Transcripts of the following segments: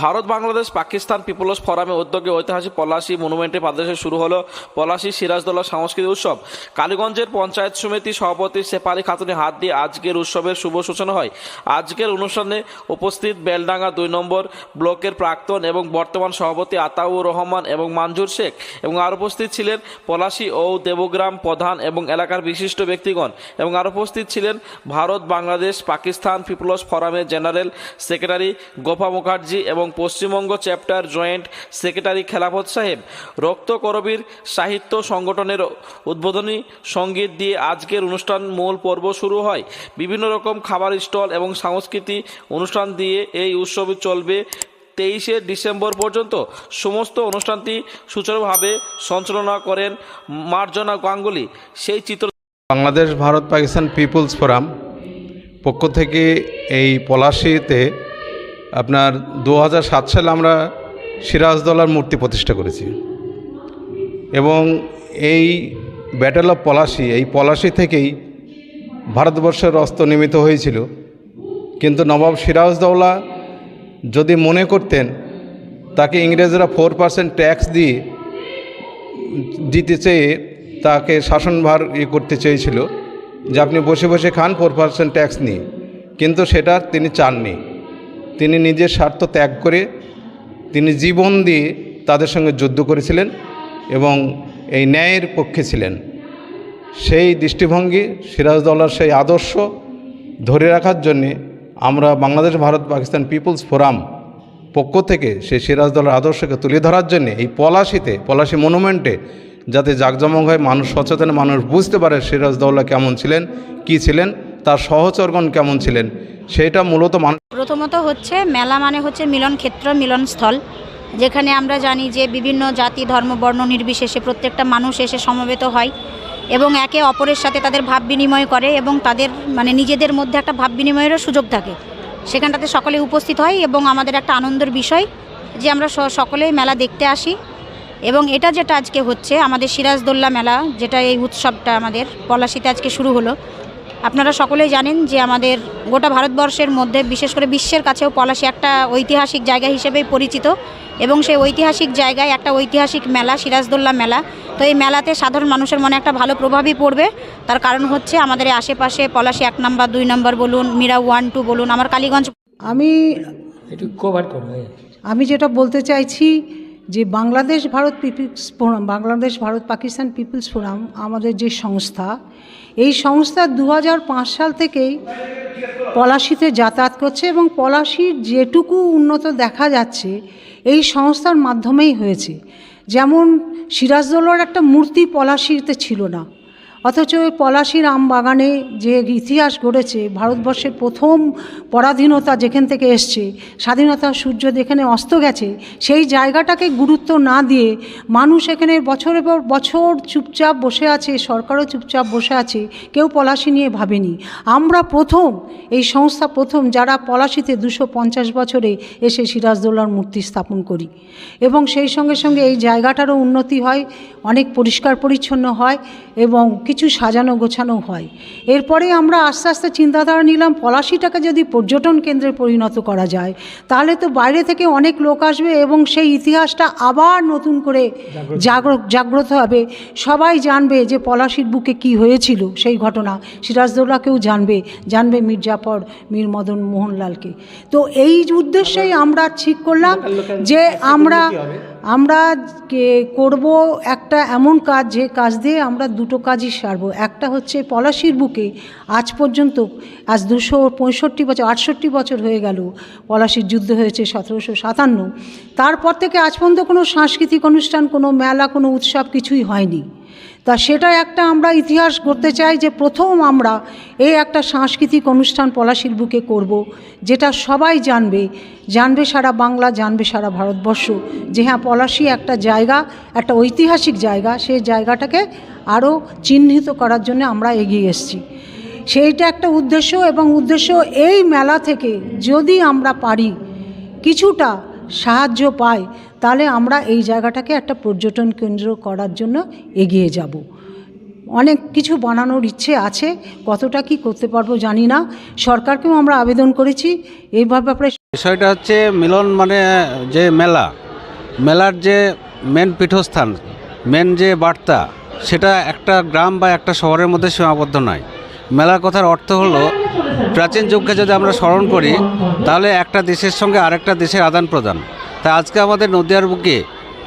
Bharat, Bangladesh, Pakistan people's ফোরামে উদ্যোগে ঐতিহাসিক পলাশী মনুমেন্টে পাদদেশে শুরু হলো পলাশী সিরাজদৌল্লা সাংস্কৃতিক উৎসব। কালীগঞ্জের পঞ্চায়েত সমিতি সভাপতি শেফালি খাতুনের হাত দিয়ে আজকের উৎসবের শুভ সূচনা হয়। আজকের অনুষ্ঠানে উপস্থিত বেলডাঙ্গা দুই নম্বর ব্লকের প্রাক্তন এবং বর্তমান সভাপতি আতাউর রহমান এবং মঞ্জুর শেখ এবং আর উপস্থিত ছিলেন পলাশী ও দেবগ্রাম প্রধান এবং এলাকার বিশিষ্ট ব্যক্তিগণ এবং আর উপস্থিত ছিলেন ভারত, বাংলাদেশ, পাকিস্তান পিপলস ফোরামের জেনারেল সেক্রেটারি গোপা মুখার্জি এবং পশ্চিমবঙ্গ চ্যাপ্টার জয়েন্ট সেক্রেটারি খেলাফত সাহেব, রক্ত করবীর সাহিত্য সংগঠনের উদ্বোধনী সংগীত দিয়ে আজকের অনুষ্ঠান মূল পর্ব শুরু হয়। বিভিন্ন রকম খাবার স্টল এবং সাংস্কৃতিক অনুষ্ঠান দিয়ে এই উৎসব চলবে তেইশে ডিসেম্বর পর্যন্ত। সমস্ত অনুষ্ঠানটি সুচারুভাবে সঞ্চালনা করেন মার্জনা গাঙ্গুলি। সেই চিত্র বাংলাদেশ ভারত পাকিস্তান পিপলস ফোরাম পক্ষ থেকে এই পলাশিতে আপনার দু সালে আমরা সিরাজদৌলার মূর্তি প্রতিষ্ঠা করেছি। এবং এই ব্যাটেল অফ পলাশি এই পলাশি থেকেই ভারতবর্ষের অস্ত নির্মিত হয়েছিল। কিন্তু নবাব সিরাজদৌলা যদি মনে করতেন, তাকে ইংরেজরা ফোর পার্সেন্ট ট্যাক্স দিয়ে দিতে চেয়ে তাকে শাসনভার ই করতে চেয়েছিল যে আপনি বসে বসে খান ফোর পার্সেন্ট ট্যাক্স নিয়ে। কিন্তু সেটা তিনি চাননি। তিনি নিজের স্বার্থ ত্যাগ করে তিনি জীবন দিয়ে তাদের সঙ্গে যুদ্ধ করেছিলেন এবং এই ন্যায়ের পক্ষে ছিলেন। সেই দৃষ্টিভঙ্গি সিরাজদৌলার সেই আদর্শ ধরে রাখার জন্যে আমরা বাংলাদেশ, ভারত, পাকিস্তান পিপলস ফোরাম পক্ষ থেকে সেই সিরাজদৌলার আদর্শকে তুলে ধরার জন্য এই পলাশিতে, পলাশি মনুমেন্টে যাতে জাঁকজমক হয় মানুষ সচেতন, মানুষ বুঝতে পারে সিরাজদৌল্লা কেমন ছিলেন, কি ছিলেন, তার সহচরগণ কেমন ছিলেন, সেটা মূলত মানুষ প্রথমত হচ্ছে মেলা মানে হচ্ছে মিলন ক্ষেত্র মিলনস্থল যেখানে আমরা জানি যে বিভিন্ন জাতি, ধর্ম, বর্ণ নির্বিশেষে প্রত্যেকটা মানুষ এসে সমবেত হয় এবং একে অপরের সাথে তাদের ভাব বিনিময় করে এবং তাদের মানে নিজেদের মধ্যে একটা ভাব বিনিময়েরও সুযোগ থাকে। সেখানটাতে সকলে উপস্থিত হয় এবং আমাদের একটা আনন্দের বিষয় যে আমরা সকলেই মেলা দেখতে আসি এবং এটা যেটা আজকে হচ্ছে আমাদের সিরাজদোল্লা মেলা, যেটা এই উৎসবটা আমাদের পলাশিতে আজকে শুরু হলো। আপনারা সকলেই জানেন যে আমাদের গোটা ভারতবর্ষের মধ্যে বিশেষ করে বিশ্বের কাছেও পলাশি একটা ঐতিহাসিক জায়গা হিসেবেই পরিচিত এবং সেই ঐতিহাসিক জায়গায় একটা ঐতিহাসিক মেলা সিরাজদোল্লা মেলা। তো এই মেলাতে সাধারণ মানুষের মনে একটা ভালো প্রভাবই পড়বে। তার কারণ হচ্ছে আমাদের এই আশেপাশে পলাশি এক নম্বর দুই নম্বর বলুন মীরা ওয়ান টু বলুন আমার কালীগঞ্জ আমি একটু কভার করবে আমি যেটা বলতে চাইছি যে Bangladesh Bharat people's forum, Bangladesh Bharat Pakistan people's forum, আমাদের যে সংস্থা, এই সংস্থা দু হাজার পাঁচ সাল থেকেই পলাশিতে যাতায়াত করছে এবং পলাশির যেটুকু উন্নত দেখা যাচ্ছে, এই সংস্থার মাধ্যমেই হয়েছে। যেমন সিরাজদৌলার একটা মূর্তি পলাশিতে ছিল না। অথচ ওই পলাশির আম বাগানে যে ইতিহাস গড়েছে, ভারতবর্ষের প্রথম পরাধীনতা যেখান থেকে এসছে, স্বাধীনতা সূর্য যেখানে অস্ত গেছে, সেই জায়গাটাকে গুরুত্ব না দিয়ে মানুষ এখানে বছরের পর বছর চুপচাপ বসে আছে, সরকারও চুপচাপ বসে আছে, কেউ পলাশি নিয়ে ভাবেনি। আমরা প্রথম, এই সংস্থা প্রথম যারা পলাশিতে দুশো পঞ্চাশ বছরে এসে সিরাজদৌল্লার মূর্তি স্থাপন করি এবং সেই সঙ্গে সঙ্গে এই জায়গাটারও উন্নতি হয়, অনেক পরিষ্কার পরিচ্ছন্ন হয় এবং কিছু সাজানো গোছানো হয় এরপরে আমরা আস্তে আস্তে চিন্তাধারা নিলাম পলাশিটাকে যদি পর্যটন কেন্দ্রে পরিণত করা যায় তাহলে তো বাইরে থেকে অনেক লোক আসবে এবং সেই ইতিহাসটা আবার নতুন করে জাগ্র জাগ্রত হবে সবাই জানবে যে পলাশির বুকে কি হয়েছিল সেই ঘটনা সিরাজদৌল্লাকেও জানবে জানবে মির্জাফর মীর মদন মোহনলালকে তো এই উদ্দেশ্যেই আমরা ঠিক করলাম যে আমরা আমরা করব একটা এমন কাজ, যে কাজ দিয়ে আমরা দুটো কাজই সারবো। একটা হচ্ছে পলাশির বুকে আজ পর্যন্ত, আজ দুশো পঁয়ষট্টি বছর, আটষট্টি বছর হয়ে গেল, পলাশির যুদ্ধ হয়েছে সতেরোশো সাতান্ন। তারপর থেকে আজ পর্যন্ত কোনো সাংস্কৃতিক অনুষ্ঠান, কোনো মেলা, কোনো উৎসব কিছুই হয়নি। তা সেটা একটা আমরা ইতিহাস করতে চাই যে প্রথম আমরা এই একটা সাংস্কৃতিক অনুষ্ঠান পলাশির বুকে করব, যেটা সবাই জানবে জানবে সারা বাংলা, জানবে সারা ভারতবর্ষ যে হ্যাঁ পলাশি একটা জায়গা, একটা ঐতিহাসিক জায়গা, সেই জায়গাটাকে আরও চিহ্নিত করার জন্য আমরা এগিয়ে এসেছি। সেইটা একটা উদ্দেশ্য এবং উদ্দেশ্য এই মেলা থেকে যদি আমরা পারি, কিছুটা সাহায্য পাই তাহলে আমরা এই জায়গাটাকে একটা পর্যটন কেন্দ্র করার জন্য এগিয়ে যাব। অনেক কিছু বানানোর ইচ্ছে আছে, কতটা কি করতে পারব জানি না। সরকারকেও আমরা আবেদন করেছি এই ব্যাপারে বিষয়টা হচ্ছে মিলন মানে যে মেলা, মেলার যে মেন পীঠস্থান মেন যে বার্তা, সেটা একটা গ্রাম বা একটা শহরের মধ্যে সীমাবদ্ধ নয়। মেলার কথার অর্থ হলো, প্রাচীন যুগকে যদি আমরা স্মরণ করি, তাহলে একটা দেশের সঙ্গে আরেকটা দেশের আদান প্রদান তাই আজকে আমাদের নদিয়ার বুকে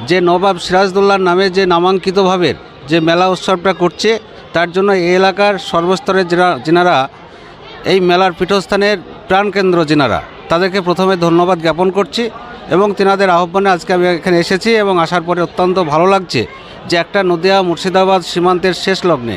যে নবাব সিরাজদৌল্লার নামে যে নামাঙ্কিতভাবে যে মেলা উৎসবটা করছে, তার জন্য এই এলাকার সর্বস্তরের যেনারা এই মেলার পীঠস্থানের প্রাণকেন্দ্র যেনারা তাদেরকে প্রথমে ধন্যবাদ জ্ঞাপন করছি এবং তেনাদের আহ্বানে আজকে আমি এখানে এসেছি এবং আসার পরে অত্যন্ত ভালো লাগছে যে একটা নদিয়া মুর্শিদাবাদ সীমান্তের শেষ লগ্নে